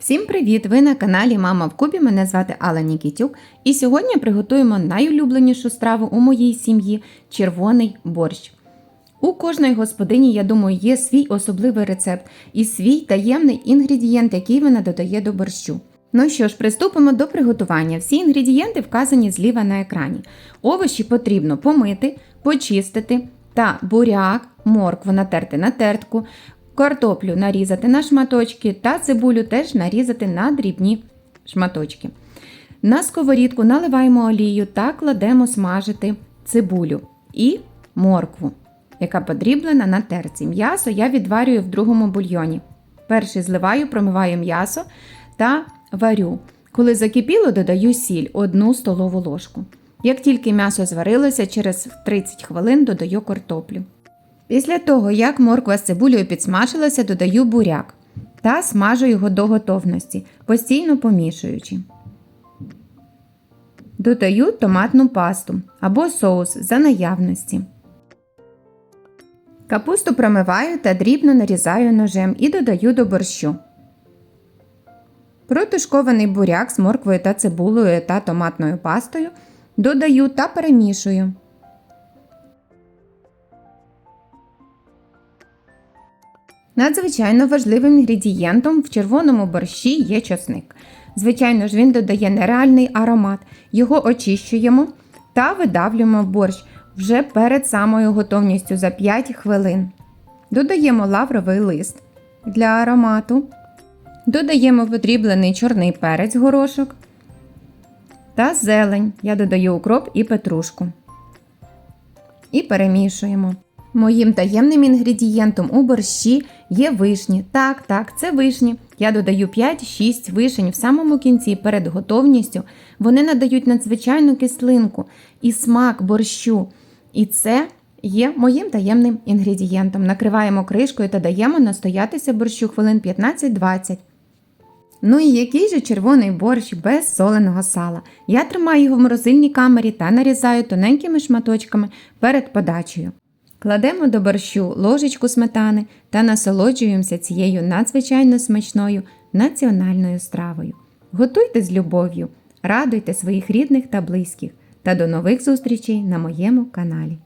Всім привіт! Ви на каналі Мама в Кубі. Мене звати Алла Нікітюк. І сьогодні приготуємо найулюбленішу страву у моїй сім'ї червоний борщ. У кожної господині, я думаю, є свій особливий рецепт і свій таємний інгредієнт, який вона додає до борщу. Ну що ж, приступимо до приготування. Всі інгредієнти вказані зліва на екрані. Овочі потрібно помити, почистити та буряк, моркву натерти на тертку, картоплю нарізати на шматочки та цибулю теж нарізати на дрібні шматочки. На сковорідку наливаємо олію та кладемо смажити цибулю і моркву, яка подріблена на терці. М'ясо я відварюю в другому бульйоні. Перший зливаю, промиваю м'ясо та варю. Коли закипіло, додаю сіль 1 столову ложку. Як тільки м'ясо зварилося, через 30 хвилин додаю картоплю. Після того, як морква з цибулею підсмажилася, додаю буряк та смажу його до готовності, постійно помішуючи. Додаю томатну пасту або соус за наявності. Капусту промиваю та дрібно нарізаю ножем і додаю до борщу. Протушкований буряк з морквою та цибулею та томатною пастою додаю та перемішую. Надзвичайно важливим інгредієнтом в червоному борщі є чосник. Звичайно ж, він додає нереальний аромат. Його очищуємо та видавлюємо в борщ вже перед самою готовністю за 5 хвилин. Додаємо лавровий лист для аромату. Додаємо подріблений чорний перець горошок та зелень. Я додаю укроп і петрушку. І перемішуємо. Моїм таємним інгредієнтом у борщі є вишні. Так, так, це вишні. Я додаю 5-6 вишень в самому кінці перед готовністю. Вони надають надзвичайну кислинку і смак борщу. І це є моїм таємним інгредієнтом. Накриваємо кришкою та даємо настоятися борщу хвилин 15-20. Ну і який же червоний борщ без соленого сала. Я тримаю його в морозильній камері та нарізаю тоненькими шматочками перед подачею. Кладемо до борщу ложечку сметани та насолоджуємося цією надзвичайно смачною національною стравою. Готуйте з любов'ю, радуйте своїх рідних та близьких та до нових зустрічей на моєму каналі.